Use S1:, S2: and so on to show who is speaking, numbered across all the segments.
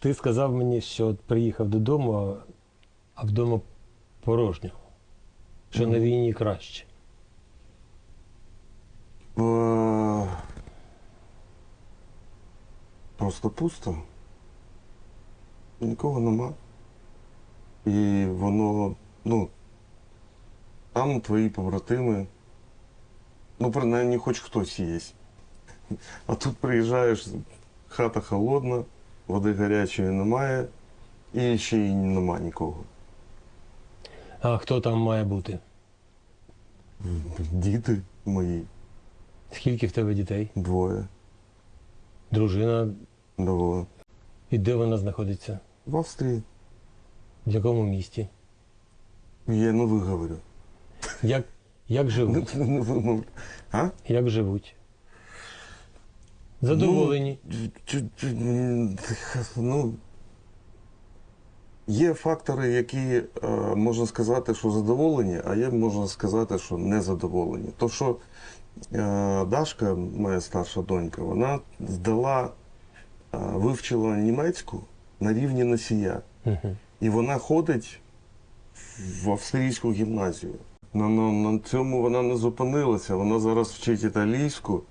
S1: Ти сказав мені, що от приїхав додому, а- вдома порожньо. Що на війні краще.
S2: Е, Просто пусто. Нікого нема. І воно, ну, там твої побратими. Ну, принаймні, хоч хтось є. А тут приїжджаєш, хата холодна, води гарячої немає, і ще й нема нікого.
S1: А хто там має бути?
S2: Діти мої,
S1: Скільки в тебе дітей?
S2: двоє.
S1: Дружина?
S2: Доволі.
S1: І де вона знаходиться?
S2: В Австрії.
S1: В якому місті?
S2: Я не виговорю.
S1: Як, як живуть?
S2: Не, не вимов- А?
S1: Як живуть? Задоволені.
S2: Ну, ну, є фактори, які е, можна сказати, що задоволені, а є можна сказати, що не задоволені. То, що е, Дашка, моя старша донька, вона здала, е, вивчила німецьку на рівні носія. І вона ходить в австрійську гімназію. На, на, на цьому вона не зупинилася. Вона зараз вчить італійську.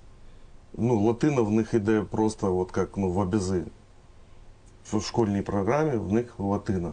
S2: Ну, латина в них іде просто от як ну, в обязи. В школьній програмі в них латина.